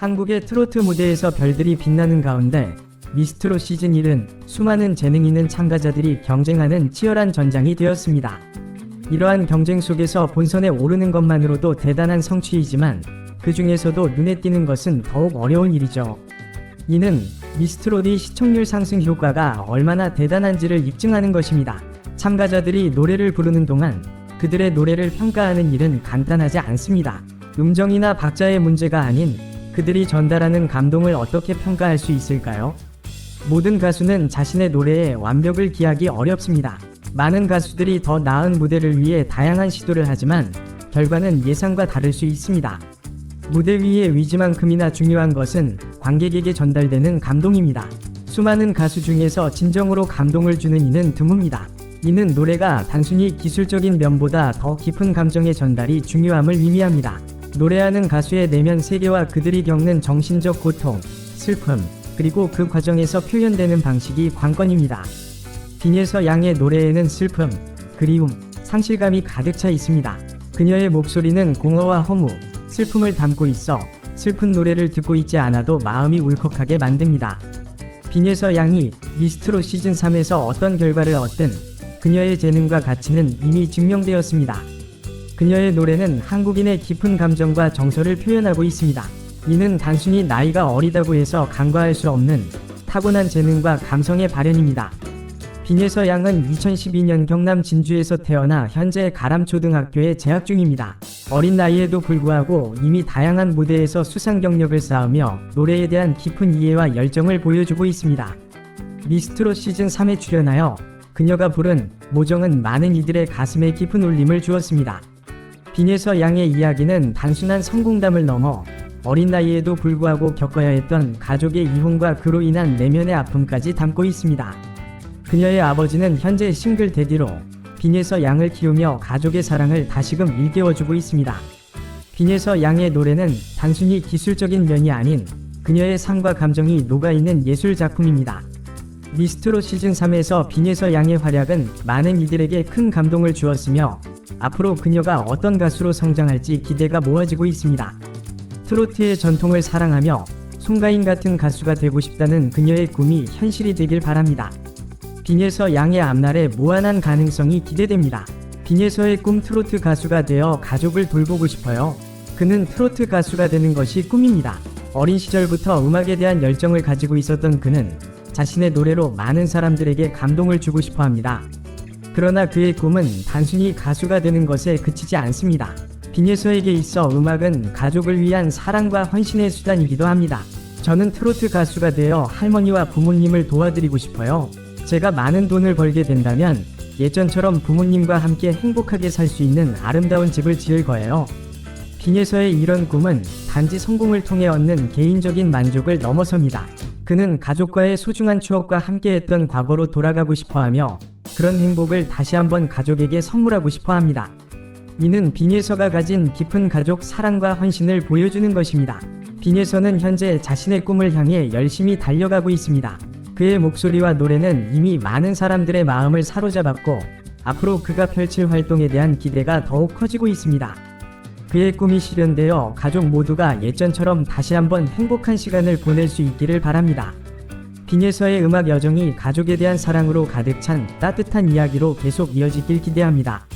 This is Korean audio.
한국의 트로트 무대에서 별들이 빛나는 가운데 미스트로 시즌 1은 수많은 재능 있는 참가자들이 경쟁하는 치열한 전장이 되었습니다. 이러한 경쟁 속에서 본선에 오르는 것만으로도 대단한 성취이지만 그 중에서도 눈에 띄는 것은 더욱 어려운 일이죠. 이는 미스트롯의 시청률 상승 효과가 얼마나 대단한지를 입증하는 것입니다. 참가자들이 노래를 부르는 동안 그들의 노래를 평가하는 일은 간단하지 않습니다. 음정이나 박자의 문제가 아닌 그들이 전달하는 감동을 어떻게 평가할 수 있을까요? 모든 가수는 자신의 노래에 완벽을 기하기 어렵습니다. 많은 가수들이 더 나은 무대를 위해 다양한 시도를 하지만 결과는 예상과 다를 수 있습니다. 무대 위의 위지만큼이나 중요한 것은 관객에게 전달되는 감동입니다. 수많은 가수 중에서 진정으로 감동을 주는 이는 드뭅니다. 이는 노래가 단순히 기술적인 면보다 더 깊은 감정의 전달이 중요함을 의미합니다. 노래하는 가수의 내면 세계와 그들이 겪는 정신적 고통, 슬픔, 그리고 그 과정에서 표현되는 방식이 관건입니다. 빈에서 양의 노래에는 슬픔, 그리움, 상실감이 가득 차 있습니다. 그녀의 목소리는 공허와 허무, 슬픔을 담고 있어 슬픈 노래를 듣고 있지 않아도 마음이 울컥하게 만듭니다. 빈에서 양이 미스트로 시즌 3에서 어떤 결과를 얻든 그녀의 재능과 가치는 이미 증명되었습니다. 그녀의 노래는 한국인의 깊은 감정과 정서를 표현하고 있습니다. 이는 단순히 나이가 어리다고 해서 간과할 수 없는 타고난 재능과 감성의 발현입니다. 빈예서 양은 2012년 경남 진주에서 태어나 현재 가람초등학교에 재학 중입니다. 어린 나이에도 불구하고 이미 다양한 무대에서 수상 경력을 쌓으며 노래에 대한 깊은 이해와 열정을 보여주고 있습니다. 미스트로 시즌 3에 출연하여 그녀가 부른 모정은 많은 이들의 가슴에 깊은 울림을 주었습니다. 빈예서 양의 이야기는 단순한 성공담을 넘어 어린 나이에도 불구하고 겪어야 했던 가족의 이혼과 그로 인한 내면의 아픔까지 담고 있습니다. 그녀의 아버지는 현재 싱글 데디로 빈에서 양을 키우며 가족의 사랑을 다시금 일깨워주고 있습니다. 빈에서 양의 노래는 단순히 기술적인 면이 아닌 그녀의 삶과 감정이 녹아있는 예술 작품입니다. 미스트로 시즌 3에서 빈에서 양의 활약은 많은 이들에게 큰 감동을 주었으며 앞으로 그녀가 어떤 가수로 성장할지 기대가 모아지고 있습니다. 트로트의 전통을 사랑하며 송가인 같은 가수가 되고 싶다는 그녀의 꿈이 현실이 되길 바랍니다. 빈예서 양의 앞날에 무한한 가능성이 기대됩니다. 빈예서의 꿈 트로트 가수가 되어 가족을 돌보고 싶어요. 그는 트로트 가수가 되는 것이 꿈입니다. 어린 시절부터 음악에 대한 열정을 가지고 있었던 그는 자신의 노래로 많은 사람들에게 감동을 주고 싶어 합니다. 그러나 그의 꿈은 단순히 가수가 되는 것에 그치지 않습니다. 빈예서에게 있어 음악은 가족을 위한 사랑과 헌신의 수단이기도 합니다. 저는 트로트 가수가 되어 할머니와 부모님을 도와드리고 싶어요. 제가 많은 돈을 벌게 된다면 예전처럼 부모님과 함께 행복하게 살 수 있는 아름다운 집을 지을 거예요. 빈에서의 이런 꿈은 단지 성공을 통해 얻는 개인적인 만족을 넘어섭니다. 그는 가족과의 소중한 추억과 함께했던 과거로 돌아가고 싶어 하며 그런 행복을 다시 한번 가족에게 선물하고 싶어 합니다. 이는 빈예서가 가진 깊은 가족 사랑과 헌신을 보여주는 것입니다. 빈예서는 현재 자신의 꿈을 향해 열심히 달려가고 있습니다. 그의 목소리와 노래는 이미 많은 사람들의 마음을 사로잡았고 앞으로 그가 펼칠 활동에 대한 기대가 더욱 커지고 있습니다. 그의 꿈이 실현되어 가족 모두가 예전처럼 다시 한번 행복한 시간을 보낼 수 있기를 바랍니다. 빈예서의 음악 여정이 가족에 대한 사랑으로 가득 찬 따뜻한 이야기로 계속 이어지길 기대합니다.